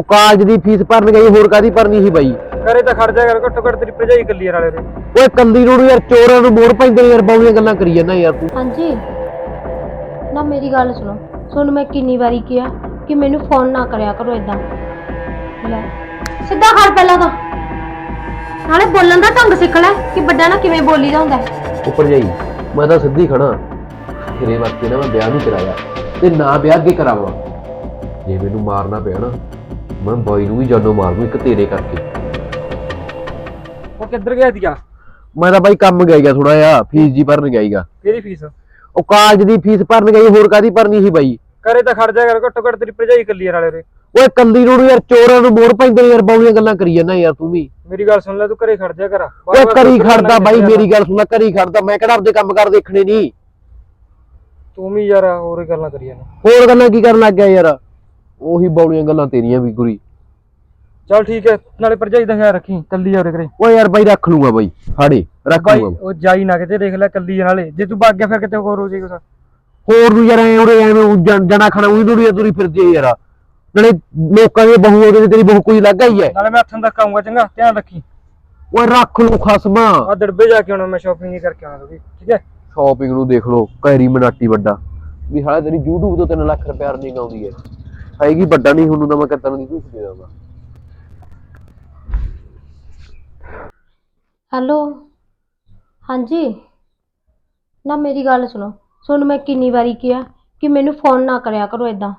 ਉਹ ਕਾਲਜ ਦੀ ਫੀਸ ਭਰਨ ਗਈ ਹੋਰ ਕਾਦੀ ਭਰਨੀ ਸੀ ਬਾਈ? ਕਰੇ ਤਾਂ ਖੜ ਜਾ ਕਰ ਘੱਟੋ ਘੱਟ ਤੇਰੀ ਭਰਜਾਈ ਕੱਲੀ ਆ ਨਾਲੇ ਦੇ। ਓਏ ਕੱਲੀ ਨੂੰ ਨੀ ਯਾਰ ਚੋਰਾਂ ਨੂੰ ਮੋੜ ਪੈਂਦੇ ਨੇ ਯਾਰ ਬਾਉਲੀਆਂ ਗੱਲਾਂ ਕਰੀ ਜਾਂਦਾ ਯਾਰ ਤੂੰ। ਹਾਂਜੀ। ਨਾ ਮੇਰੀ ਗੱਲ ਸੁਣੋ। ਤੁਹਾਨੂੰ ਮੈਂ ਕਿੰਨੀ ਵਾਰੀ ਕਿਹਾ ਕਿ ਮੈਨੂੰ ਫੋਨ ਨਾ ਕਰਿਆ ਕਰੋ ਇਦਾਂ ਲੈ ਸਿੱਧਾ ਖੜ ਪਹਿਲਾਂ ਤਾਂ। ਨਾਲੇ ਬੋਲਣ ਦਾ ਢੰਗ ਸਿੱਖ ਲੈ ਕਿ ਵੱਡਾ ਨਾ ਕਿਵੇਂ ਬੋਲੀ ਦਾ ਹੁੰਦਾ ਹੈ। ਉੱਪਰ ਜਾਈ ਮੈਂ ਤਾਂ ਸਿੱਧੀ ਖੜਾ ਤੇਰੇ ਵਾਸਤੇ ਨਾ ਮੈਂ ਵਿਆਹ ਨਹੀਂ ਕਰਾਇਆ ਤੇ ਨਾ ਵਿਆਹ ਅੱਗੇ ਕਰਾਵਾਂ। ਜੇ ਮੈਨੂੰ ਮਾਰਨਾ ਪਿਆ ਨਾ ਮੈਂ ਬਾਈ ਨੂੰ ਵੀ ਜਾਨੋਂ ਮਾਰ ਇੱਕ ਤੇਰੇ ਕਰਕੇ। ਉਹ ਕਿੱਧਰ ਗਿਆ ਦੀਆ ਮੈਂ ਤਾਂ ਬਾਈ ਕੰਮ ਗਿਆ ਗਿਆ ਥੋੜਾ ਜਿਹਾ ਫੀਸ ਜੀ ਭਰਨ ਗਈਗਾ। ਕਿਹਦੀ ਫੀਸ? ਉਹ ਕਾਲਜ ਦੀ ਫੀਸ ਭਰਨ ਗਈ ਹੋਰ ਕਾਦੀ ਭਰਨੀ ਸੀ ਬਾਈ? ਕਰੇ ਤਾਂ ਖੜ ਜਾ ਕਰ ਘੱਟੋ ਘੱਟ ਤੇਰੀ ਭਰਜਾਈ ਕੱਲੀ ਨਾਲੇ ਦੇ ਓਏ ਕੱਲੀ ਨੂੰ ਨੀ ਯਾਰ ਚੋਰਾਂ ਨੂੰ ਮੋੜ ਪੈਂਦੇ ਨੇ ਯਾਰ ਬਾਉਲੀਆਂ ਗੱਲਾਂ ਕਰੀ ਜਾਂਦਾ ਯਾਰ ਤੂੰ ਵੀ। ਮੇਰੀ ਗੱਲ ਸੁਣ ਲੈ ਤੂੰ ਘਰੇ ਖੜ ਜਾ ਕਰ। ਓਏ ਕਰੀ ਖੜਦਾ ਬਾਈ ਮੇਰੀ ਗੱਲ ਸੁਣਾ ਕਰੀ ਖੜਦਾ ਮੈਂ ਕਿਹੜਾ ਆਪਦੇ ਕੰਮ ਕਰ ਦੇਖਣੇ ਨਹੀਂ ਤੂੰ ਵੀ ਯਾਰ ਹੋਰ ਹੀ ਗੱਲਾਂ ਕਰੀ ਜਾਂਦਾ ਹੋਰ ਗੱਲਾਂ ਕੀ ਕਰਨ ਲੱਗ ਗਿਆ ਯਾਰ? ਉਹੀ ਬਾਉਲੀਆਂ ਗੱਲਾਂ ਤੇਰੀਆਂ ਵੀ ਗੁਰੀ। ਚੱਲ ਠੀਕ ਹੈ ਨਾਲੇ ਭਰਜਾਈ ਦਾ ਖਿਆਲ ਰੱਖੀ ਕੱਲੀ ਆ ਉਰੇ ਘਰੇ। ਓਏ ਯਾਰ ਬਾਈ ਰੱਖ ਲੂੰਗਾ ਬਾਈ ਹਾੜੇ ਰੱਖ ਬਾਈ ਲੂੰਗਾ। ਉਹ ਜਾਈ ਨਾ ਕਿਤੇ ਦੇਖ ਲੈ ਕੱਲੀ ਆ ਨਾਲੇ। ਜੇ ਤੂੰ ਭੱਗ ਗਿਆ ਫਿਰ ਕਿਤੇ ਹੋਰ ਹੋ ਜਾਏਗਾ। ਹੋਰ ਨੂੰ ਯਾਰ ਐ ਉਰੇ ਐਵੇਂ ਜਣ- ਖਾਣਾ ਉਹੀ ਦੁਨੀਆ ਤੁਰੀ ਫਿਰਦੀ ਹੈ ਯਾਰ। ਨਾਲੇ ਲੋਕਾਂ ਦੀ ਬਹੂ ਉਹਦੇ ਤੇਰੀ ਬਹੂ ਕੋਈ ਲੱਗਾ ਹੀ ਹੈ। ਨਾਲੇ ਮੈਂ ਹੱਥਾਂ ਤੱਕ ਆਉਂਗਾ ਚੰਗਾ ਧਿਆਨ ਰੱਖੀ। ਓਏ ਰੱਖ ਲੂ ਖਸਮਾ। ਆ ਦੜਬੇ ਜਾ ਕੇ ਆਉਣਾ ਮੈਂ ਸ਼ਾਪਿੰਗ ਹੀ ਕਰਕੇ ਆਉਣਾ ਥੋੜੀ ਠੀਕ ਹੈ? ਸ਼ਾਪਿੰਗ ਨੂੰ ਦੇਖ ਲੋ ਕੈਰੀ ਮਨਾਟੀ ਵੱਡਾ। ਵੀ ਹਾਲੇ ਤੇਰੀ YouTube ਤੋਂ 3 ਲੱਖ ਰੁਪਏ ਅਰਨਿੰਗ ਆਉਂਦੀ ਹੈ। ਹੈਗੀ ਵੱਡਾ ਨਹੀਂ ਹੁਣ ਤਾਂ ਮੈਂ ਕਿਤਨ ਦੀ ਝੂਠ ਦੇ ਦਾਂਗਾ ਹੈਲੋ? ਹਾਂਜੀ? ਨਾ, ਮੇਰੀ ਗੱਲ ਸੁਣੋ। ਤੁਹਾਨੂੰ ਮੈਂ ਕਿੰਨੀ ਵਾਰੀ ਕਿਹਾ ਕਿ ਮੈਨੂੰ ਫੋਨ ਨਾ ਕਰਿਆ ਕਰੋ ਇਦਾਂ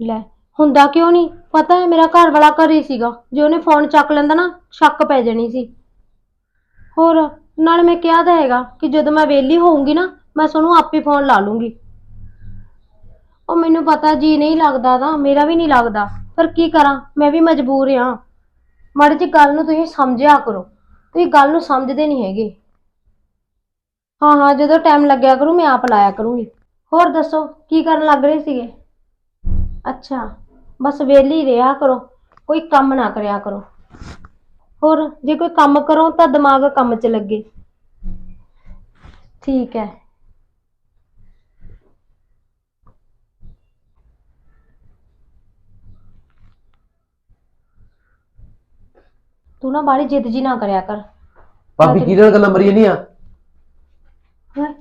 ਲੈ, ਹੁੰਦਾ ਕਿਉਂ ਨਹੀਂ? ਪਤਾ ਹੈ, ਮੇਰਾ ਘਰ ਵਾਲਾ ਘਰੇ ਸੀਗਾ। ਜੇ ਉਹਨੇ ਫੋਨ ਚੱਕ ਲੈਂਦਾ ਨਾ, ਸ਼ੱਕ ਪੈ ਜਾਣੀ ਸੀ। ਹੋਰ, ਨਾਲ ਮੈਂ ਕਿਹਾ ਤਾਂ ਹੈਗਾ ਕਿ ਜਦੋਂ ਮੈਂ ਵਿਹਲੀ ਹੋਊਂਗੀ ਨਾ, ਮੈਂ ਤੁਹਾਨੂੰ ਆਪੇ ਫੋਨ ਲਾ ਲੂੰਗੀ। ਉਹ ਮੈਨੂੰ ਪਤਾ ਜੀ ਨਹੀਂ ਲੱਗਦਾ ਤਾਂ, ਮੇਰਾ ਵੀ ਨਹੀਂ ਲੱਗਦਾ। ਪਰ ਕੀ ਕਰਾਂ, ਮੈਂ ਵੀ ਮਜਬੂਰ ਆ ਮਾੜੀ ਜੀ ਗੱਲ ਨੂੰ ਤੁਸੀਂ ਸਮਝਿਆ ਕਰੋ। ਤੁਸੀਂ ਗੱਲ ਨੂੰ ਸਮਝਦੇ ਨਹੀਂ ਹੈਗੇ। ਹਾਂ ਹਾਂ, ਜਦੋਂ ਟਾਈਮ ਲੱਗਿਆ ਕਰੂ, ਮੈਂ ਆਪ ਲਾਇਆ ਕਰੂੰਗੀ। ਹੋਰ ਦੱਸੋ, ਕੀ ਕਰਨ ਲੱਗ ਰਹੇ ਸੀਗੇ? ਅੱਛਾ, ਬਸ ਵਿਹਲੀ ਰਿਹਾ ਕਰੋ। ਕੋਈ ਕੰਮ ਨਾ ਕਰਿਆ ਕਰੋ। ਹੋਰ, ਜੇ ਕੋਈ ਕੰਮ ਕਰੋ ਤਾਂ ਦਿਮਾਗ ਕੰਮ 'ਚ ਲੱਗੇ। ਠੀਕ ਹੈ। ਤੂੰ ਨਾ ਬਾਹਲੀ ਜਿੱਦ ਜੀ ਨਾ ਕਰਿਆ ਕਰ। ਭਾਬੀ ਕਿਹਦੇ ਨਾਲ ਗੱਲਾਂ ਮਰੀ ਜਾਂਦੀਆਂ ਹੈਂ?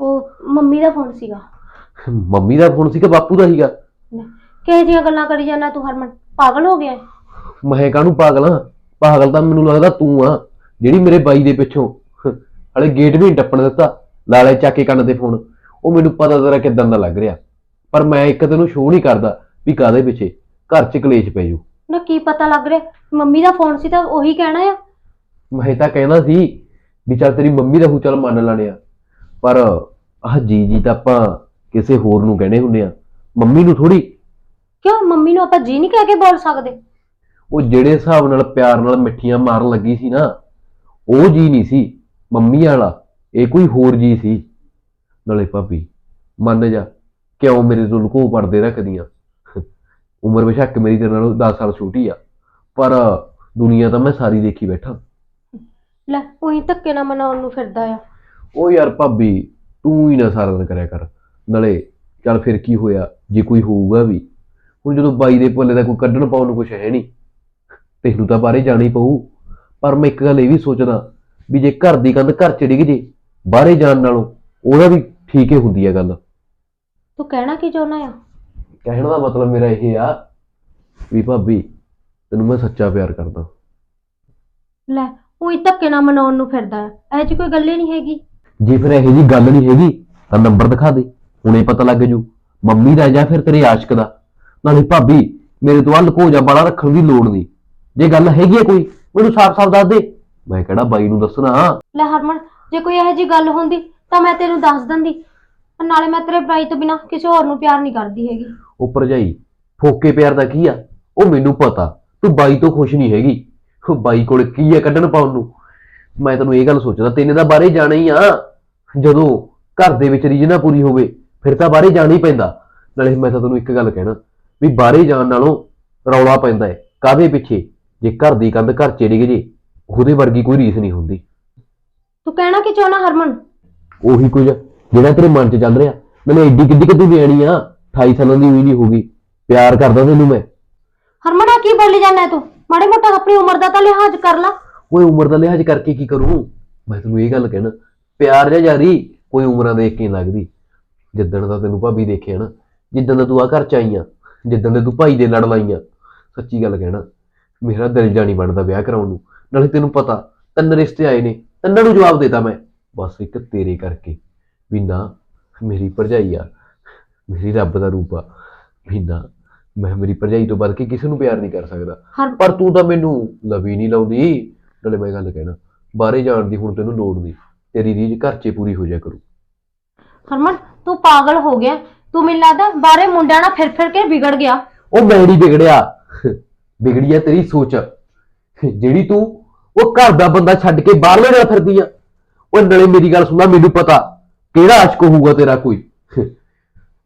ਉਹ ਮੰਮੀ ਦਾ ਫੋਨ ਸੀਗਾ। ਮੰਮੀ ਦਾ ਫੋਨ ਸੀ ਕਿ ਬਾਪੂ ਦਾ ਸੀਗਾ? ਕਿਹੋ ਜਿਹੀਆਂ ਗੱਲਾਂ ਕਰੀ ਜਾਂਦਾ ਤੂੰ ਹਰਮਨ? ਪਾਗਲ ਹੋ ਗਿਆ ਹੈ? ਮੈਂ ਕਾਹਨੂੰ ਪਾਗਲ ਆ? ਪਾਗਲ ਤਾਂ ਮੈਨੂੰ ਲੱਗਦਾ ਤੂੰ ਆ ਜਿਹੜੀ ਮੇਰੇ ਬਾਈ ਦੇ ਪਿੱਛੋਂ। ਹਲੇ ਗੇਟ ਵੀ ਨੀ ਟੱਪਣ ਦਿੱਤਾ ਲਾਲੇ ਚੱਕ ਕੇ ਕੰਨ ਤੇ ਫੋਨ। ਉਹ ਮੈਨੂੰ ਪਤਾ ਤੇਰਾ ਕਿਦਾਂ ਦਾ ਲੱਗ ਰਿਹਾ। ਪਰ ਮੈਂ ਇੱਕ ਤੈਨੂੰ ਸ਼ੋਅ ਨਹੀਂ ਕਰਦਾ ਵੀ ਕਾਦੇ ਪਿੱਛੇ। ਘਰ 'ਚ ਕਲੇਸ਼ ਪੈ ਜੂ। ਨਾ ਕੀ ਪਤਾ ਲੱਗ ਰਿਹਾ? ਮੰਮੀ ਦਾ ਫੋਨ ਸੀ ਤਾਂ ਉਹੀ ਕਹਿਣਾ ਆ। ਮੈਂ ਤਾਂ ਕਹਿੰਦਾ ਸੀ ਵੀ ਚੱਲ ਤੇਰੀ ਮੰਮੀ ਦਾ ਹੂ ਚੱਲ ਮੰਨ ਲੈਣੇ ਆ। ਪਰ ਆਹ ਜੀ ਜੀ ਤਾਂ ਆਪਾਂ ਕਿਸੇ ਹੋਰ ਨੂੰ ਕਹਿਣੇ ਹੁੰਦੇ ਆ। ਮੰਮੀ ਨੂੰ ਥੋੜੀ ਕਿਉਂ? ਮੰਮੀ ਨੂੰ ਆਪਾਂ ਜੀ ਨਹੀਂ ਕਹਿ ਕੇ ਬੋਲ ਸਕਦੇ। ਉਹ ਜਿਹੜੇ ਹਿਸਾਬ ਨਾਲ ਪਿਆਰ ਨਾਲ ਮਿੱਠੀਆਂ ਮਾਰਨ ਲੱਗੀ ਸੀ ਨਾ ਉਹ ਜੀ ਨਹੀਂ ਸੀ। ਮੰਮੀ ਵਾਲਾ ਇਹ ਕੋਈ ਹੋਰ ਜੀ ਸੀ। ਨਾਲੇ ਭਾਬੀ ਮੰਨ ਜਾ ਕਿਉਂ ਮੇਰੇ ਤੋਂ ਲੁਕੋ ਪਰਦੇ ਰੱਖਦੀਆਂ? ਉਮਰ ਬੇਸ਼ੱਕ ਮੇਰੀ ਤੇਰੇ ਨਾਲੋਂ 10 ਸਾਲ ਛੋਟੀ ਆ ਪਰ ਦੁਨੀਆ ਤਾਂ ਮੈਂ ਸਾਰੀ ਦੇਖੀ ਬੈਠਾ। ਲੈ ਉਹੀ ਧੱਕੇ ਨਾ ਮਨਾਉਣ ਨੂੰ ਫਿਰਦਾ ਆ। ਉਹ ਯਾਰ ਭਾਬੀ ਤੂੰ ਹੀ ਨਾ ਸਾਰਾ ਦਿਨ ਕਰਿਆ ਕਰ। ਨਾਲੇ ਚੱਲ ਫਿਰ ਕੀ ਹੋਇਆ ਜੇ ਕੋਈ ਹੋਊਗਾ ਵੀ। ਹੁਣ ਜਦੋਂ ਬਾਈ ਦੇ ਭੁੱਲੇ ਦਾ ਕੋਈ ਕੱਢਣ ਪਾਉਣ ਨੂੰ ਕੁਛ ਹੈ ਨਹੀਂ ਤੈਨੂੰ ਤਾਂ ਬਾਹਰੇ ਜਾਣਾ ਪਊ। ਪਰ ਮੈਂ ਇੱਕ ਗੱਲ ਇਹ ਵੀ ਸੋਚਦਾ ਵੀ ਜੇ ਘਰ ਦੀ ਕੰਧ ਘਰ ਚ ਡਿੱਗ ਜੇ ਬਾਹਰੇ ਜਾਣ ਨਾਲੋਂ ਉਹਦਾ ਵੀ ਠੀਕ ਹੀ ਹੁੰਦੀ ਹੈ ਗੱਲ। ਤੂੰ ਕਹਿਣਾ ਕੀ ਚਾਹੁੰਦਾ ਆ? ਕਹਿਣ ਦਾ ਮਤਲਬ ਮੇਰਾ ਇਹ ਆ ਵੀ ਭਾਬੀ ਤੈਨੂੰ ਮੈਂ ਸੱਚਾ ਪਿਆਰ ਕਰਦਾ। ਲੈ ਉਹੀ ਧੱਕੇ ਨਾ ਮਨਾਉਣ ਨੂੰ ਫਿਰਦਾ ਆ ਇਹ ਜੀ ਕੋਈ ਗੱਲ ਹੀ ਨਹੀਂ ਹੈਗੀ। ਜੇ ਫਿਰ ਇਹੋ ਜੀ ਗੱਲ ਨਹੀਂ ਹੈਗੀ ਤਾਂ ਨੰਬਰ ਦਿਖਾ ਦੇ। ਹੁਣੇ ਪਤਾ ਲੱਗ ਜੂ। ਮੰਮੀ ਦਾ ਜਾਂ ਫਿਰ ਤੇਰੇ ਆਸ਼ਕ ਦਾ। ਨਾਲੇ ਭਾਬੀ ਮੇਰੇ ਤੋਂ ਆ ਲੁਕੋ ਜਾ ਬਾਲਾ ਰੱਖਣ ਦੀ ਲੋੜ ਨਹੀਂ। ਜੇ ਗੱਲ ਹੈਗੀ ਹੈ ਕੋਈ ਮੈਨੂੰ ਸਾਫ਼-ਸਾਫ਼ ਦੱਸ ਦੇ। ਮੈਂ ਕਿਹੜਾ ਬਾਈ ਨੂੰ ਦੱਸਣਾ? ਲੈ ਹਰਮਨ ਜੇ ਕੋਈ ਇਹੋ ਜੀ ਗੱਲ ਹੁੰਦੀ ਤਾਂ ਮੈਂ ਤੈਨੂੰ ਦੱਸ ਦਿੰਦੀ। ਨਾਲੇ ਮੈਂ ਤੇਰੇ ਭਾਈ ਤੋਂ ਬਿਨਾ ਕਿਸੇ ਹੋਰ ਨੂੰ ਪਿਆਰ ਨਹੀਂ ਕਰਦੀ ਹੈਗੀ। ਉਹ ਭਰਜਾਈ ਫੋਕੇ ਪਿਆਰ ਦਾ ਕੀ ਆ? ਉਹ ਮੈਨੂੰ ਪਤਾ। ਤੂੰ ਬਾਈ ਤੋਂ ਖੁਸ਼ ਨਹੀਂ ਹੈਗੀ। ਉਹ ਬਾਈ ਕੋਲ ਕੀ ਹੈ ਕੱਢਣ ਪਾਉਣ ਨੂੰ? ਮੈਂ ਤੈਨੂੰ ਇਹ ਗੱਲ ਸੋਚਦਾ ਤੈਨੇ ਤਾਂ ਬਾਹਰੇ ਜਾਣਾ ਹੀ ਆ। ਜਦੋਂ ਘਰ ਦੇ ਵਿੱਚ ਰੀਝ ਨਾ ਪੂਰੀ ਹੋਵੇ ਫਿਰ ਤਾਂ ਬਾਹਰੇ ਜਾਣਾ ਹੀ ਪੈਂਦਾ। ਨਾਲੇ ਮੈਂ ਤਾਂ ਤੈਨੂੰ ਇੱਕ ਗੱਲ ਕਹਿਣਾ ਵੀ ਬਾਹਰੇ ਜਾਣ ਨਾਲੋਂ ਰੌਲਾ ਪੈਂਦਾ ਹੈ ਕਾਹਦੇ ਪਿੱਛੇ? ਜੇ ਘਰ ਦੀ ਕੰਧ ਘਰ ਚ ਡਿੱਗ ਜੇ ਉਹਦੇ ਵਰਗੀ ਕੋਈ ਰੀਸ ਨਹੀਂ ਹੁੰਦੀ। ਤੂੰ ਕਹਿਣਾ ਕੀ ਚਾਹੁੰਦਾ ਹਰਮਨ? ਉਹੀ ਕੁਝ ਜਿਹੜਾ ਤੇਰੇ ਮਨ 'ਚ ਚੱਲ ਰਿਹਾ। ਮੈਨੂੰ ਐਡੀ ਕਿੱਡੀ ਕਿ ਤੂੰ ਨਿਆਣੀ ਆ। 28 ਸਾਲਾਂ ਦੀ ਹੋਈ ਨਹੀਂ ਹੋਗੀ ਪਿਆਰ ਕਰਦਾ ਤੈਨੂੰ ਮੈਂ। ਹਰਮਨ ਕੀ ਬੋਲੀ ਜਾਂਦਾ ਤੂੰ? ਮਾੜੀ ਮੋਟਾ ਆਪਣੀ ਉਮਰ ਦਾ ਤਾਂ ਲਿਹਾਜ਼ ਕਰ ਲਾ। ਓਏ ਉਮਰ ਦਾ ਲਿਹਾਜ਼ ਕਰਕੇ ਕੀ ਕਰੂੰ? ਮੈਂ ਤੈਨੂੰ ਇਹ ਗੱਲ ਕਹਿਣਾ ਪਿਆਰ ਜਾਂ ਯਾਰੀ ਕੋਈ ਉਮਰਾਂ ਦੇਖ ਕੇ ਨਹੀਂ ਲੱਗਦੀ। ਜਿੱਦਣ ਦਾ ਤੈਨੂੰ ਭਾਬੀ ਦੇਖਿਆ ਨਾ ਜਿੱਦਣ ਦਾ ਤੂੰ ਆ ਘਰ ਚ ਆਈ ਆ ਜਿੱਦਣ ਦੇ ਤੂੰ ਭਾਈ ਦੇ ਲੜ ਲਾਈਆਂ ਸੱਚੀ ਗੱਲ ਕਹਿਣਾ ਮੇਰਾ ਦਿਲ ਜਾਣੀ ਬਣਦਾ ਵਿਆਹ ਕਰਾਉਣ ਨੂੰ। ਨਾਲੇ ਤੈਨੂੰ ਪਤਾ ਤਿੰਨ ਰਿਸ਼ਤੇ ਆਏ ਨੇ ਤਿੰਨਾਂ ਨੂੰ ਜਵਾਬ ਦੇਤਾ ਮੈਂ। ਬਸ ਇੱਕ ਤੇਰੇ ਕਰਕੇ ਵੀ ਨਾ ਮੇਰੀ ਭਰਜਾਈ ਆ ਮੇਰੀ ਰੱਬ ਦਾ ਰੂਪ ਆ ਵੀ ਨਾ ਮੈਂ ਮੇਰੀ ਭਰਜਾਈ ਤੋਂ ਵੱਧ ਕੇ ਕਿਸੇ ਨੂੰ ਪਿਆਰ ਨਹੀਂ ਕਰ ਸਕਦਾ। ਹਰ ਪਰ ਤੂੰ ਤਾਂ ਮੈਨੂੰ ਲਵੀ ਨਹੀਂ ਲਾਉਂਦੀ। ਨਾਲੇ ਮੈਂ ਗੱਲ ਕਹਿਣਾ ਬਾਹਰੇ ਜਾਣ ਦੀ ਹੁਣ ਤੈਨੂੰ ਲੋੜ ਨਹੀਂ। ਤੇਰੀ ਰੀਝ ਘਰ 'ਚ ਹੀ ਪੂਰੀ ਹੋ ਜਾ ਕਰੂ। ਹਰਮਨ ਤੂੰ ਪਾਗਲ ਹੋ ਗਿਆ। ਤੂੰ ਮੈਨੂੰ ਲੱਗਦਾ ਬਾਰੇ ਮੁੰਡਿਆਂ ਨਾਲ ਫਿਰ ਫਿਰ ਕੇ ਵਿਗੜ ਗਿਆ। ਉਹ ਮੈਂ ਨਹੀਂ ਵਿਗੜਿਆ। ਵਿਗੜੀ ਆ ਤੇਰੀ ਸੋਚ। ਜਿਹੜੀ ਤੂੰ ਉਹ ਘਰ ਦਾ ਬੰਦਾ ਛੱਡ ਕੇ ਬਾਹਰਲੇ ਨਾਲ ਫਿਰਦੀ ਆ। ਉਹ ਨਾਲੇ ਮੇਰੀ ਗੱਲ ਸੁਣਨਾ ਮੈਨੂੰ ਪਤਾ ਕਿਹੜਾ ਆਸ਼ਕ ਹੋਊਗਾ ਤੇਰਾ ਕੋਈ।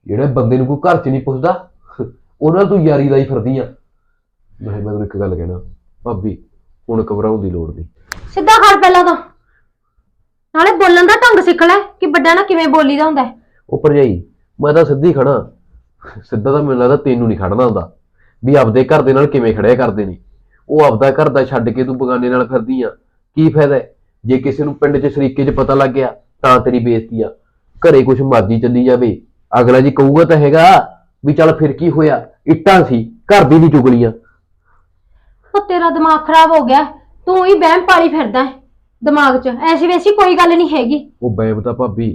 ਜਿਹੜਾ ਬੰਦੇ ਨੂੰ ਕੋਈ ਘਰ 'ਚ ਨਹੀਂ ਪੁੱਛਦਾ ਉਹਨਾਂ ਨਾਲ ਤੂੰ ਯਾਰੀ ਲਾਈ ਫਿਰਦੀ ਆ ਮੈਂ ਮੈਂ ਤੈਨੂੰ ਇੱਕ ਗੱਲ ਕਹਿਣਾ ਭਾਬੀ ਹੁਣ ਘਬਰਾਉਣ ਦੀ ਲੋੜ ਨਹੀਂ। ਸਿੱਧਾ ਖੜ ਪਹਿਲਾਂ ਤਾਂ। ਨਾਲੇ ਬੋਲਣ ਦਾ ਢੰਗ ਸਿੱਖ ਲੈ ਕਿ ਵੱਡਿਆਂ ਨਾਲ ਕਿਵੇਂ ਬੋਲੀਦਾ ਹੁੰਦਾ ਹੈ। ਉਹ ਭਰਜਾਈ ਮੈਂ ਤਾਂ ਸਿੱਧੀ ਖੜਾ ਸਿੱਧਾ ਤਾਂ ਮੈਨੂੰ ਲੱਗਦਾ ਤੈਨੂੰ ਨਹੀਂ ਖੜਨਾ ਹੁੰਦਾ ਵੀ ਆਪਦੇ ਘਰ ਦੇ ਨਾਲ ਕਿਵੇਂ ਖੜਿਆ ਕਰਦੇ ਨੇ। ਉਹ ਆਪਦਾ ਘਰ ਦਾ ਛੱਡ ਕੇ ਤੂੰ ਬਗਾਨੇ ਨਾਲ ਫਿਰਦੀ ਆ। ਕੀ ਫਾਇਦਾ ਹੈ? ਜੇ ਕਿਸੇ ਨੂੰ ਪਿੰਡ 'ਚ ਸ਼ਰੀਕੇ 'ਚ ਪਤਾ ਲੱਗ ਗਿਆ ਤਾਂ ਤੇਰੀ ਬੇਇੱਜ਼ਤੀ ਆ। ਘਰੇ ਕੁਛ ਮਰਜ਼ੀ ਚੱਲੀ ਜਾਵੇ। ਅਗਲਾ ਜੀ ਕਹੂਗਾ ਤਾਂ ਹੈਗਾ ਵੀ ਚੱਲ ਫਿਰ ਕੀ ਹੋਇਆ? ਇੱਟਾਂ ਸੀ ਘਰ ਦੀ ਨਹੀਂ ਚੁਗਲੀਆਂ। ਉਹ ਤੇਰਾ ਦਿਮਾਗ ਖਰਾਬ ਹੋ ਗਿਆ ਤੂੰ ਹੀ ਵਹਿਮ ਪਾਲੀ ਫਿਰਦਾ ਹੈ ਦਿਮਾਗ 'ਚ। ਐਸੀ ਵੈਸੀ ਕੋਈ ਗੱਲ ਨਹੀਂ ਹੈਗੀ। ਉਹ ਬੈਬ ਤਾਂ ਭਾਬੀ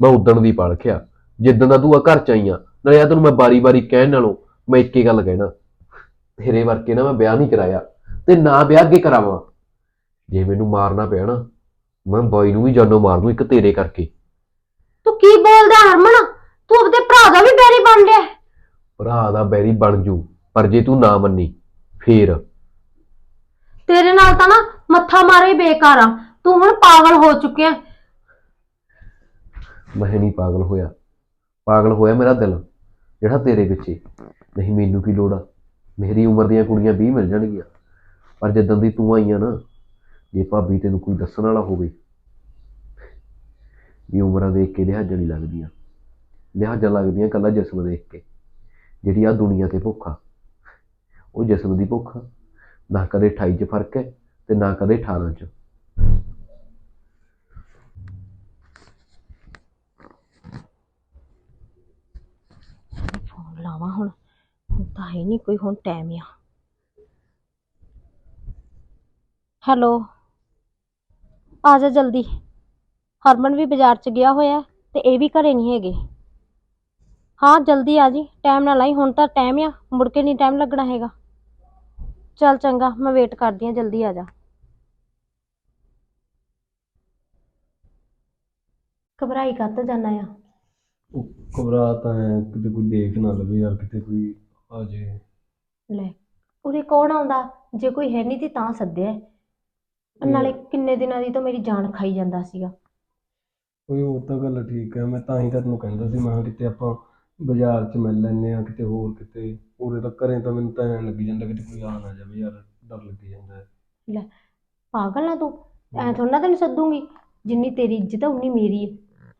ਮੈਂ ਉਦਣ ਦੀ ਪੜਖਿਆ ਜਿੱਦਣ ਦਾ ਤੂੰ ਆ ਘਰ ਚ ਆਈਆਂ ਨਾਲੇ ਆ ਤੈਨੂੰ ਮੈਂ ਬਾਰੀ-ਬਾਰੀ ਕਹਿਣ ਨਾਲੋਂ ਮੈਂ ਇੱਕੇ ਗੱਲ ਕਹਿਣਾ। ਤੇਰੇ ਵਰਕੇ ਨਾ ਮੈਂ ਵਿਆਹ ਨਹੀਂ ਕਰਾਇਆ ਤੇ ਨਾ ਵਿਆਹ ਅੱਗੇ ਕਰਾਵਾਂ। ਜੇ ਮੈਨੂੰ ਮਾਰਨਾ ਪਿਆ ਨਾ ਮੈਂ ਬਾਈ ਨੂੰ ਵੀ ਜਾਨੋਂ ਮਾਰ ਦੂੰ ਇੱਕ ਤੇਰੇ ਕਰਕੇ। ਤੂੰ ਕੀ ਬੋਲਦਾ ਹਰਮਨ? ਭਰਾ ਦਾ ਵੀ ਬੈਰੀ ਬਣ ਲਿਆ। ਹੈ। ਭਰਾ ਦਾ ਬੈਰੀ ਬਣ ਜੂ ਪਰ ਜੇ ਤੂੰ ਨਾ ਮੰਨੀ ਫੇਰ। ਤੇਰੇ ਨਾਲ ਤਾਂ ਨਾ ਮੱਥਾ ਮਾਰੇ ਬੇਕਾਰ ਆ। ਤੂੰ ਹੁਣ ਪਾਗਲ ਹੋ ਚੁੱਕਿਆ। ਮੈਂ ਨਹੀਂ ਪਾਗਲ ਹੋਇਆ। ਪਾਗਲ ਹੋਇਆ ਮੇਰਾ ਦਿਲ ਜਿਹੜਾ ਤੇਰੇ ਪਿੱਛੇ। ਨਹੀਂ ਮੈਨੂੰ ਕੀ ਲੋੜ ਆ? ਮੇਰੀ ਉਮਰ ਦੀਆਂ ਕੁੜੀਆਂ 20 ਮਿਲ ਜਾਣਗੀਆਂ। ਪਰ ਜਦੋਂ ਦੀ ਤੂੰ ਆਈਆਂ ਨਾ ਜੇ ਭਾਬੀ ਤੈਨੂੰ ਕੋਈ ਦੱਸਣ ਵਾਲਾ ਹੋਵੇ ਵੀ ਉਮਰਾਂ ਦੇਖ ਕੇ ਲਿਹਾਜ਼ਾਂ ਨਹੀਂ ਲੱਗਦੀਆਂ। ਲਿਹਾਜ਼ਾਂ ਲੱਗਦੀਆਂ ਕੱਲਾ ਜਿਸਮ ਦੇਖ ਕੇ। ਜਿਹੜੀ ਆ ਦੁਨੀਆ ਤੇ ਭੁੱਖ ਆ, ਉਹ ਜਿਸਮ ਦੀ ਭੁੱਖ ਆ। ਨਾ ਕਦੇ 28 ਚ ਫ਼ਰਕ ਹੈ ਤੇ ਨਾ ਕਦੇ 18 ਚ। ਫੋਨ ਲਾਵਾਂ ਹੁਣ। ਹੁਣ ਤਾਂ ਹੈ ਨਹੀਂ ਕੋਈ, ਹੁਣ ਟਾਈਮ ਆ। ਹੈਲੋ ਆ ਜਾ ਜਲਦੀ। ਹਰਮਨ ਵੀ ਬਾਜ਼ਾਰ ਚ ਗਿਆ ਹੋਇਆ ਤੇ ਇਹ ਵੀ ਘਰੇ ਨਹੀਂ ਹੈਗੇ। ਹਾਂ ਜਲਦੀ ਆ ਜੀ। ਟਾਈਮ ਨਾਲ ਆਈ ਹੁਣ ਤਾਂ ਟਾਈਮ ਆ। ਮੁੜ ਕੇ ਨਹੀਂ ਟਾਈਮ ਲੱਗਣਾ ਹੈਗਾ। ਚੱਲ ਚੰਗਾ ਮੈਂ ਵੇਟ ਕਰਦੀ ਆ ਜਲਦੀ ਆ ਜਾ। ਘਬਰਾਈ ਕੱਤ ਜਾਣਾ ਆ? ਉਹ ਘਬਰਾ ਤਾਂ ਹੈ ਕਿਤੇ ਕੋਈ ਦੇਖ ਨਾ ਲਵੇ ਯਾਰ ਕਿਤੇ ਕੋਈ ਆ ਜੇ। ਲੈ ਉਰੇ ਕੌਣ ਆਉਂਦਾ? ਜੇ ਕੋਈ ਹੈ ਨਹੀਂ ਤੇ ਤਾਂ ਸੱਦਿਆ ਹੈ। ਨਾਲੇ ਕਿੰਨੇ ਦਿਨਾਂ ਦੀ ਤਾਂ ਮੇਰੀ ਜਾਨ ਖਾਈ ਜਾਂਦਾ ਸੀਗਾ। ਓਏ ਉਹ ਤਾਂ ਗੱਲ ਠੀਕ ਹੈ ਮੈਂ ਤਾਂ ਹੀ ਤਾਂ ਤੈਨੂੰ ਕਹਿੰਦਾ ਸੀ ਮੈਂ ਕਿਹਾ ਕਿਤੇ ਆਪਾਂ ਬਾਜ਼ਾਰ 'ਚ ਮਿਲ ਲੈਨੇ ਆ ਕਿਤੇ ਹੋਰ ਕਿਤੇ। ਉਰੇ ਤਾਂ ਘਰੇ ਤਾਂ ਮੈਨੂੰ ਤਾਂ ਐਂ ਲੱਗੀ ਜਾਂਦਾ ਕਿਤੇ ਕੋਈ ਆ ਨਾ ਜਾਵੇ ਯਾਰ ਡਰ ਲੱਗੀ ਜਾਂਦਾ ਹੈ। ਲੈ ਪਾਗਲ ਨਾ ਤੂੰ। ਐ ਥੋੜਾ ਨਾ ਤੈਨੂੰ ਸੱਦੂਗੀ ਜਿੰਨੀ ਤੇਰੀ ਇੱਜ਼ਤ ਆ ਉਨੀ ਮੇਰੀ ਹੈ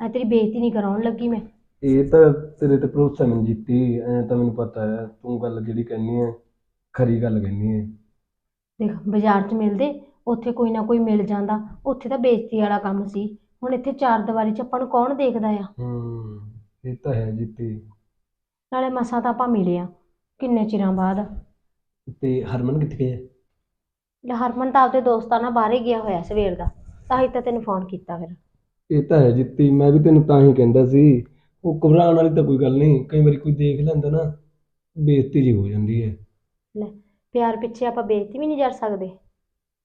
ਐ ਤੇਰੀ ਬੇਇੱਜ਼ਤੀ ਨਹੀਂ ਕਰਾਉਣ ਲੱਗੀ ਮੈਂ। ਇਹ ਤਾਂ ਤੇਰੇ ਤੇ ਭਰੋਸਾ ਮੈਨੂੰ ਜਿੱਤੀ ਐ ਤਾਂ ਮੈਨੂੰ ਪਤਾ ਹੈ। ਤੂੰ ਗੱਲ ਜਿਹੜੀ ਕਹਿੰਨੀ ਹੈ ਖਰੀ ਗੱਲ ਕਹਿੰਨੀ ਹੈ। ਦੇਖ ਬਾਜ਼ਾਰ 'ਚ ਮਿਲਦੇ ਉੱਥੇ ਕੋਈ ਨਾ ਕੋਈ ਮਿਲ ਜਾਂਦਾ। ਉੱਥੇ ਤਾਂ ਬੇਇੱਜ਼ਤੀ ਵਾਲਾ ਕੰਮ ਸੀ। ਹੁਣ ਇੱਥੇ ਚਾਰ ਦੀਵਾਰੀ 'ਚ ਆਪਾਂ ਨੂੰ ਕੌਣ ਦੇਖਦਾ ਆ? ਹੂੰ। ਇਹ ਤਾਂ ਹੈ ਜਿੱਤੀ ਨਾਲੇ ਮਸਾਂ ਤਾਂ ਆਪਾਂ ਮਿਲੇ ਆ। ਕਿੰਨੇ ਚਿਰਾਂ ਬਾਅਦ? ਤੇ ਹਰਮਨ ਕਿੱਥੇ ਗਿਆ ਲੈ ਹਰਮਨ ਤਾਂ ਆਪਦੇ ਦੋਸਤਾਂ ਨਾਲ ਬਾਹਰ ਹੀ ਗਿਆ ਹੋਇਆ ਸਵੇਰ ਦਾ। ਤਾਂ ਹੀ ਤਾਂ ਤੈਨੂੰ ਫੋਨ ਕੀਤਾ ਫਿਰ। ਇਹ ਤਾਂ ਹੈ ਜਿੱਤੀ ਮੈਂ ਵੀ ਤੈਨੂੰ ਤਾਂ ਹੀ ਕਹਿੰਦਾ ਸੀ ਉਹ ਘਬਰਾਉਣ ਵਾਲੀ ਤਾਂ ਕੋਈ ਗੱਲ ਨਹੀਂ ਕਈ ਵਾਰੀ ਕੋਈ ਦੇਖ ਲੈਂਦਾ ਨਾ ਬੇਇੱਜ਼ਤੀ ਜੀ ਹੋ ਜਾਂਦੀ ਹੈ। ਲੈ ਪਿਆਰ ਪਿੱਛੇ ਆਪਾਂ ਬੇਇੱਜ਼ਤੀ ਵੀ ਨਹੀਂ ਜਰ ਸਕਦੇ।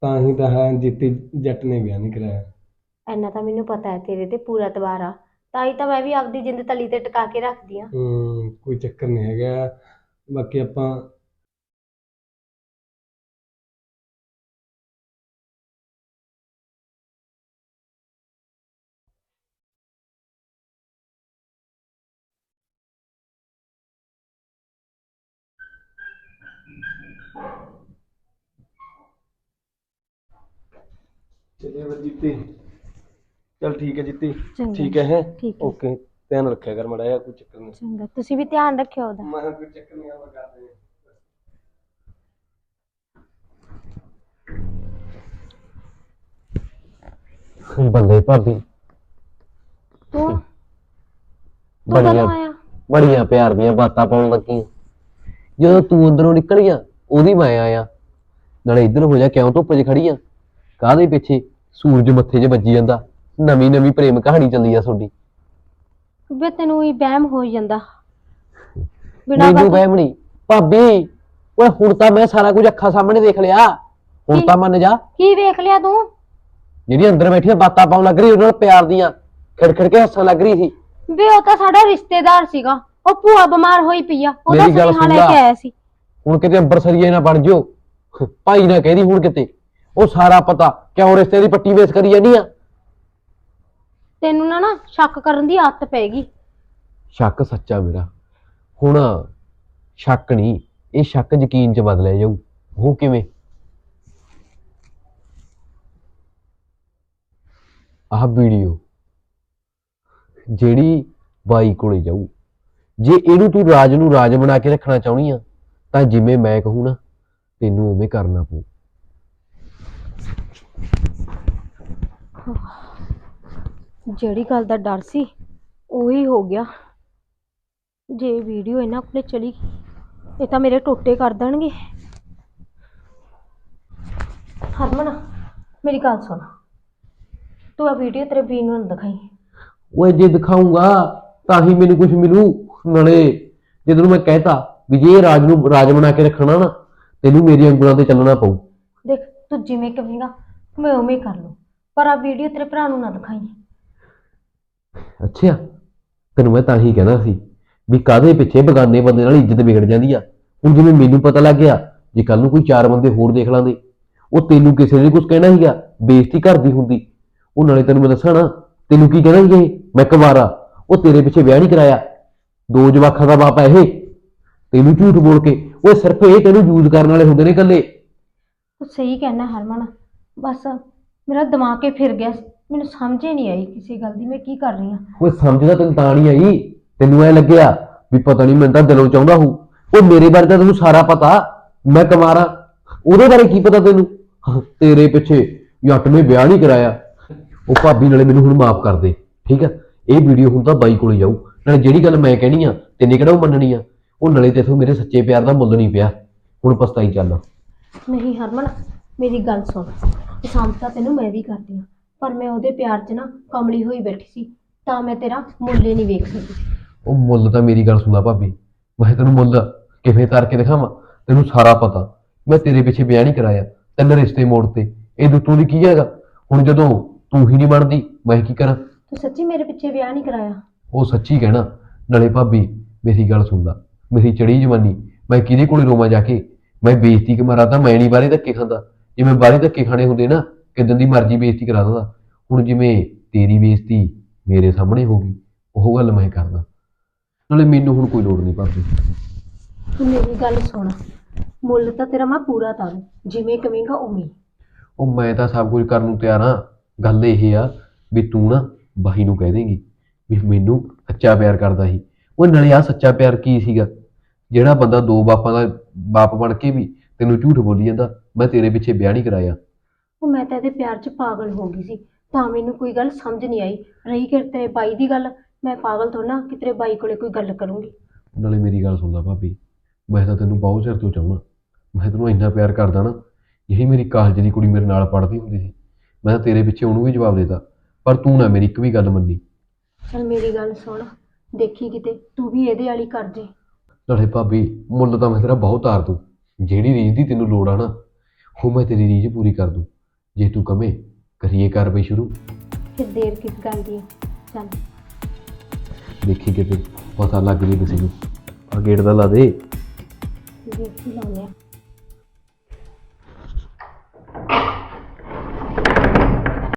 ਤਾਂ ਹੀ ਤਾਂ ਹੈ ਜਿੱਤੀ ਜੱਟ ਨੇ ਵਿਆਹ ਨਹੀਂ ਕਰਾਇਆ। ਇੰਨਾ ਤਾਂ ਮੈਨੂੰ ਪਤਾ ਹੈ ਤੇਰੇ ਤੇ ਪੂਰਾ ਤਬਾਰ। ਆ ਤਾਂ ਹੀ ਤਾਂ ਮੈਂ ਵੀ ਆਪਦੀ ਜਿੰਦ ਤਲੀ ਤੇ ਟਿਕਾ ਕੇ ਰੱਖਦੀ ਆ ਹੂੰ, ਕੋਈ ਚੱਕਰ ਨਹੀਂ ਹੈਗਾ। ਬਾਕੀ ਆਪਾਂ ਚਲਿਏ ਫਿਰ ਚਲ ਠੀਕ ਹੈ ਜੀਤੀ। ਠੀਕ ਹੈ ਹੈ? ਠੀਕ ਓਕੇ ਧਿਆਨ ਰੱਖਿਆ ਕਰ ਮੜਾ ਯਾਰ ਕੋਈ ਚੱਕਰ ਨਹੀਂ। ਚੰਗਾ ਤੁਸੀਂ ਵੀ ਧਿਆਨ ਰੱਖਿਓ ਉਹਦਾ। ਮੈਂ ਕਿਹਾ ਕੋਈ ਨਹੀਂ ਆਪਾਂ ਕਰਦੇ ਹਾਂ। ਬੱਲੇ ਭਾਬੀ। ਤੂੰ? ਬੜੀਆਂ ਬੜੀਆਂ ਪਿਆਰ ਦੀਆਂ ਬਾਤਾਂ ਪਾਉਣ ਲੱਗੀ ਜਦੋਂ ਤੂੰ ਅੰਦਰੋਂ ਨਿਕਲ ਗਿਆ ਉਹਦੀ ਮੈਂ ਆਇਆ। ਨਾਲੇ ਇੱਧਰ ਹੋ ਜਾ ਕਿਉਂ ਧੁੱਪ 'ਚ ਖੜੀ ਆ? ਕਾਹਦੇ ਪਿੱਛੇ? ਸੂਰਜ ਮੱਥੇ 'ਚ ਵੱਜੀ ਜਾਂਦਾ। ਨਵੀਂ ਨਵੀਂ ਪ੍ਰੇਮ ਕਹਾਣੀ ਚੱਲੀ ਆ ਤੁਹਾਡੀ। ਵੇ ਤੈਨੂੰ ਹੀ ਵਹਿਮ ਹੋ ਜਾਂਦਾ। ਬਿਨਾਂ ਮੈਨੂੰ ਗੱਲ ਵਹਿਮਣੀ ਭਾਬੀ ਓਏ ਹੁਣ ਤਾਂ ਮੈਂ ਸਾਰਾ ਕੁਝ ਅੱਖਾਂ ਸਾਹਮਣੇ ਦੇਖ ਲਿਆ। ਹੁਣ ਕੀ? ਤਾਂ ਮੰਨ ਜਾ। ਕੀ ਵੇਖ ਲਿਆ ਤੂੰ? ਜਿਹੜੀ ਅੰਦਰ ਬੈਠੀਆਂ ਬਾਤਾਂ ਪਾਉਣ ਲੱਗ ਰਹੀ ਉਹਦੇ ਨਾਲ ਪਿਆਰ ਦੀਆਂ ਖਿੜਖਿੜ ਕੇ ਹੱਸਣ ਲੱਗ ਰਹੀ ਸੀ। ਵੇ ਉਹ ਤਾਂ ਸਾਡਾ ਰਿਸ਼ਤੇਦਾਰ ਸੀਗਾ। ਉਹ ਭੂਆ ਬਿਮਾਰ ਹੋਈ ਪਈ ਆ। ਉਹਦਾ ਮੇਰੀ ਗੱਲ ਸੁਨੇਹਾ ਸੁਣ ਲੈ। ਕੇ। ਆਇਆ ਸੀ। ਹੁਣ ਕਿਤੇ ਅੰਬਰਸਰੀਏ ਨਾ ਬਣ ਜਿਓ। ਭਾਈ ਨਾ ਕਹਿਦੀ ਹੁਣ ਕਿਤੇ। ਉਹ ਸਾਰਾ ਪਤਾ ਕਿਉਂ ਰਿਸ਼ਤੇ ਦੀ ਪੱਟੀ ਵੇਸ ਕਰੀ ਜਾਂਦੀ ਆ? ਤੈਨੂੰ ਨਾ ਨਾ ਸ਼ੱਕ ਕਰਨ ਦੀ ਆਦਤ ਪੈਗੀ ਸ਼ੱਕ ਸੱਚਾ ਮੇਰਾ। ਹੁਣ ਸ਼ੱਕ ਨਹੀਂ ਇਹ ਸ਼ੱਕ ਯਕੀਨ ਚ ਬਦਲਿਆ ਜਾਊ। ਉਹ ਕਿਵੇਂ? ਆਹ ਵੀਡੀਓ ਜਿਹੜੀ ਬਾਈ ਕੋਲੇ ਜਾਊ। ਜੇ ਇਹਨੂੰ ਤੂੰ ਰਾਜ ਨੂੰ ਰਾਜ ਬਣਾ ਕੇ ਰੱਖਣਾ ਚਾਹੁੰਦੀ ਆ ਤਾਂ ਜਿਵੇਂ ਮੈਂ ਕਹੂੰ ਨਾ ਤੈਨੂੰ ਉਵੇਂ ਕਰਨਾ ਪਊ। ਜਿਹੜੀ ਗੱਲ ਦਾ ਡਰ ਸੀ ਉਹੀ ਹੋ ਗਿਆ। ਜੇ ਵੀਡੀਓ ਇਹਨਾਂ ਕੋਲੇ ਚਲੀ ਗਈ, ਇਹ ਤਾਂ ਮੇਰੇ ਟੋਟੇ ਕਰ ਦੇਣਗੇ। ਹਰਮਨ ਮੇਰੀ ਗੱਲ ਸੁਣ। ਤੂੰ ਆ ਵੀਡੀਓ ਤੇਰੇ ਵੀਰ ਨੂੰ ਨਾ ਦਿਖਾਈ। ਓਏ ਜੇ ਦਿਖਾਉਂਗਾ ਤਾਂ ਹੀ ਮੈਨੂੰ ਕੁਝ ਮਿਲੂ। ਨਾਲੇ ਜੇ ਤੈਨੂੰ ਮੈਂ ਕਹਿਤਾ ਵੀ ਜੇ ਰਾਜ ਨੂੰ ਰਾਜ ਬਣਾ ਕੇ ਰੱਖਣਾ ਨਾ ਤੈਨੂੰ ਮੇਰੀਆਂ ਉਂਗਲਾਂ ਤੇ ਚੱਲਣਾ ਪਊ। ਦੇਖ ਤੂੰ ਜਿਵੇਂ ਕਹੇਂਗਾ ਮੈਂ ਉਵੇਂ ਹੀ ਕਰ ਲੂੰ ਪਰ ਆ ਵੀਡੀਓ ਤੇਰੇ ਭਰਾ ਨੂੰ ਨਾ ਦਿਖਾਈ। ਅੱਛਾ, ਤੈਨੂੰ ਮੈਂ ਤਾਂ ਹੀ ਕਹਿਣਾ ਸੀ ਵੀ ਕਾਦੇ ਪਿੱਛੇ ਬਗਾਨੇ ਬੰਦੇ ਨਾਲ ਇੱਜ਼ਤ ਵਿਗੜ ਜਾਂਦੀ ਆ? ਹੁਣ ਜਿਵੇਂ ਮੈਨੂੰ ਪਤਾ ਲੱਗ ਗਿਆ ਜੇ ਕੱਲ ਨੂੰ ਕੋਈ ਚਾਰ ਬੰਦੇ ਹੋਰ ਦੇਖ ਲਾਂਦੇ, ਉਹ ਤੈਨੂੰ ਕਿਸੇ ਨੇ ਕੁਝ ਕਹਿਣਾ ਸੀਗਾ, ਬੇਇੱਜ਼ਤੀ ਕਰਦੀ ਹੁੰਦੀ। ਉਹ ਨਾਲੇ ਤੈਨੂੰ ਮੈਂ ਦੱਸਾਂ ਨਾ ਤੈਨੂੰ ਕੀ ਕਹਿਣਾ ਸੀ ਇਹ? ਮੈਂ ਕੁਵਾਰਾ, ਉਹ ਤੇਰੇ ਪਿੱਛੇ ਵਿਆਹ ਨਹੀਂ ਕਰਾਇਆ। ਦੋ ਜਵਾਖਾਂ ਦਾ ਬਾਪ ਇਹ। ਤੈਨੂੰ ਝੂਠ ਬੋਲ ਕੇ, ਉਹ ਸਿਰਫ ਇਹ ਤੈਨੂੰ ਯੂਜ਼ ਕਰਨ ਵਾਲੇ ਹੁੰਦੇ ਨੇ ਇਕੱਲੇ। ਤੂੰ ਸਹੀ ਕਹਿਣਾ ਹਰਮਨ, ਬਸ ਮੇਰਾ ਦਿਮਾਗ ਹੀ ਫਿਰ ਗਿਆ ਮੈਨੂੰ ਸਮਝ ਹੀ ਨਹੀਂ ਆਈ ਕਿਸੇ ਗੱਲ ਦੀ ਮੈਂ ਕੀ ਕਰ ਰਹੀ ਹਾਂ? ਉਹ ਸਮਝਦਾ ਤੈਨੂੰ ਤਾਂ ਨਹੀਂ ਆਈ। ਤੈਨੂੰ ਐ ਲੱਗਿਆ ਵੀ ਪਤਾ ਨਹੀਂ ਮੈਨੂੰ ਤਾਂ ਦਿਲੋਂ ਚਾਹੁੰਦਾ ਹੂੰ ਉਹ ਮੇਰੇ ਬਾਰੇ ਤਾਂ ਤੈਨੂੰ ਸਾਰਾ ਪਤਾ। ਮੈਂ ਕੁਮਾਰਾ ਉਹਦੇ ਬਾਰੇ ਕੀ ਪਤਾ ਤੈਨੂੰ? ਤੇਰੇ ਪਿੱਛੇ ਜੱਟ ਨੇ ਵਿਆਹ ਨਹੀਂ ਕਰਾਇਆ। ਉਹ ਭਾਬੀ ਨਾਲੇ ਮੈਨੂੰ ਹੁਣ ਮਾਫ ਕਰ ਦੇ ਠੀਕ ਆ? ਇਹ ਵੀਡੀਓ ਹੁਣ ਤਾਂ ਬਾਈ ਕੋਲੇ ਜਾਊ। ਨਾਲੇ ਜਿਹੜੀ ਗੱਲ ਮੈਂ ਕਹਿਣੀ ਆ ਤੈਨੇ ਕਿਹੜਾ ਉਹ ਮੰਨਣੀ ਆ? ਉਹ ਨਾਲੇ ਤੇਥੋਂ ਮੇਰੇ ਸੱਚੇ ਪਿਆਰ ਦਾ ਮੁੱਲ ਨਹੀਂ ਪਿਆ। ਹੁਣ ਪਛਤਾਈ ਚੱਲ। ਨਹੀਂ ਹਰਮਨ ਮੇਰੀ ਗੱਲ ਸੁਣ। ਤਾਂ ਤੈਨੂੰ ਮੈਂ ਵੀ ਕਰਦੀ ਹਾਂ। ਪਰ ਮੈਂ ਉਹਦੇ ਪਿਆਰ 'ਚ ਨਾ ਕਮਲੀ ਹੋਈ ਬੈਠੀ ਸੀ ਤਾਂ ਮੈਂ ਤੇਰਾ ਮੁੱਲ ਹੀ ਨਹੀਂ ਵੇਖ ਸਕੀ। ਉਹ ਮੁੱਲ ਤਾਂ ਮੇਰੀ ਗੱਲ ਸੁਣਦਾ ਭਾਬੀ। ਮੈਂ ਤੈਨੂੰ ਮੁੱਲ ਕਿਵੇਂ ਤਾਰ ਕੇ ਦਿਖਾਵਾਂ? ਤੈਨੂੰ ਸਾਰਾ ਪਤਾ। ਮੈਂ ਤੇਰੇ ਪਿੱਛੇ ਵਿਆਹ ਨਹੀਂ ਕਰਾਇਆ ਤਿੰਨ ਰਿਸ਼ਤੇ ਮੋੜ ਤੇ। ਇਹ ਦੁੱਤੋਂ ਦੀ ਕੀ ਹੈਗਾ? ਹੁਣ ਜਦੋਂ ਤੂੰ ਹੀ ਨਹੀਂ ਬਣਦੀ ਮੈਂ ਕੀ ਕਰਾਂ? ਤੂੰ ਸੱਚੀ ਮੇਰੇ ਪਿੱਛੇ ਵਿਆਹ ਨਹੀਂ ਕਰਾਇਆ? ਉਹ ਸੱਚੀ ਕਹਿਣਾ ਨਾਲੇ ਭਾਬੀ ਮੇਰੀ ਗੱਲ ਸੁਣਦਾ। ਮੇਰੀ ਚੜੀ ਜਵਾਨੀ ਮੈਂ ਕਿਹਦੇ ਕੋਲੇ ਰੋਵਾਂ ਜਾ ਕੇ? ਮੈਂ ਬੇਇੱਜ਼ਤੀ ਕਿ ਮਾਰਾ ਤਾਂ ਮੈਂ ਨਹੀਂ ਬਾਰੇ ਧੱਕੇ ਖਾਂਦਾ। ਜਿਵੇਂ ਬਾਰੇ ਧੱਕੇ ਖਾਣੇ ਹੁੰਦੇ ਨਾ ਕਿਦਾਂ ਦੀ ਮਰਜ਼ੀ ਬੇਇੱਜ਼ਤੀ ਕਰਾ ਦਿੰਦਾ। ਹੁਣ ਜਿਵੇਂ ਤੇਰੀ ਬੇਇੱਜ਼ਤੀ ਮੇਰੇ ਸਾਹਮਣੇ ਹੋ ਗਈ ਉਹ ਗੱਲ ਮੈਂ ਕਰਦਾ। ਨਾਲੇ ਮੈਨੂੰ ਹੁਣ ਕੋਈ ਲੋੜ ਨਹੀਂ ਭਾਬੀ। ਤੂੰ ਮੇਰੀ ਗੱਲ ਸੁਣ। ਮੁੱਲ ਤਾਂ ਤੇਰਾ ਮੈਂ ਪੂਰਾ ਤਾਰੂ ਜਿਵੇਂ ਕਵੇਂਗਾ ਉਵੇਂ। ਉਹ ਮੈਂ ਤਾਂ ਸਭ ਕੁਝ ਕਰਨ ਨੂੰ ਤਿਆਰ ਹਾਂ। ਗੱਲ ਇਹ ਆ ਵੀ ਤੂੰ ਨਾ ਬਾਈ ਨੂੰ ਕਹਿ ਦੇਂਗੀ ਵੀ ਮੈਨੂੰ ਸੱਚਾ ਪਿਆਰ ਕਰਦਾ ਸੀ। ਉਹ ਨਾਲੇ ਆ ਸੱਚਾ ਪਿਆਰ ਕੀ ਸੀਗਾ? ਜਿਹੜਾ ਬੰਦਾ ਦੋ ਬਾਪਾਂ ਦਾ ਬਾਪ ਬਣ ਕੇ ਵੀ ਤੈਨੂੰ ਝੂਠ ਬੋਲੀ ਜਾਂਦਾ ਮੈਂ ਤੇਰੇ ਪਿੱਛੇ ਵਿਆਹ ਨਹੀਂ ਕਰਾਇਆ। ਉਹ ਮੈਂ ਤਾਂ ਇਹਦੇ ਪਿਆਰ 'ਚ ਪਾਗਲ ਹੋ ਗਈ ਸੀ ਤਾਂ ਮੈਨੂੰ ਕੋਈ ਗੱਲ ਸਮਝ ਨਹੀਂ ਆਈ। ਰਹੀ ਕਿ ਤੇਰੇ ਬਾਈ ਦੀ ਗੱਲ ਮੈਂ ਪਾਗਲ ਤੋਂ ਨਾ ਕਿ ਤੇਰੇ ਬਾਈ ਕੋਲੇ ਕੋਈ ਗੱਲ ਕਰੂੰਗੀ। ਨਾਲੇ ਮੇਰੀ ਗੱਲ ਸੁਣਦਾ ਭਾਬੀ ਮੈਂ ਤਾਂ ਤੈਨੂੰ ਬਹੁਤ ਚਿਰ ਤੋਂ ਚਾਹੁੰਦਾ ਮੈਂ ਤੈਨੂੰ ਇੰਨਾ ਪਿਆਰ ਕਰਦਾ ਨਾ ਇਹੀ ਮੇਰੀ ਕਾਲਜ ਦੀ ਕੁੜੀ ਮੇਰੇ ਨਾਲ ਪੜ੍ਹਦੀ ਹੁੰਦੀ ਸੀ। ਮੈਂ ਤਾਂ ਤੇਰੇ ਪਿੱਛੇ ਉਹਨੂੰ ਵੀ ਜਵਾਬ ਦੇਤਾ ਪਰ ਤੂੰ ਨਾ ਮੇਰੀ ਇੱਕ ਵੀ ਗੱਲ ਮੰਨੀ। ਚਲ ਮੇਰੀ ਗੱਲ ਸੁਣ ਦੇਖੀ ਕਿਤੇ ਤੂੰ ਵੀ ਇਹਦੇ ਵਾਲੀ ਕਰ ਜੇ। ਨਾਲੇ ਭਾਬੀ ਮੁੱਲ ਤਾਂ ਮੈਂ ਤੇਰਾ ਬਹੁਤ ਤਾਰ ਦੂੰ ਜਿਹੜੀ ਰੀਝ ਦੀ ਤੈਨੂੰ ਲੋੜ ਆ ਨਾ ਉਹ ਮੈਂ ਤੇਰੀ ਰੀਝ ਪੂਰੀ ਕਰ ਦੂੰ। ਜੇ ਤੂੰ ਕਵੇਂ ਕਰੀਏ ਕਾਰਵਾਈ ਸ਼ੁਰੂ। ਫਿਰ ਦੇਰ ਕਿਸ ਗੱਲ ਦੀ ਹੈ ਚੱਲ। ਦੇਖੀ ਕਿਤੇ ਪਤਾ ਲੱਗ ਜੇ ਕਿਸੇ ਨੂੰ। ਆ ਗੇਟ ਦਾ ਲਾ ਦੇ। ਦੇਖ ਲਾਉਂਦੇ ਆ।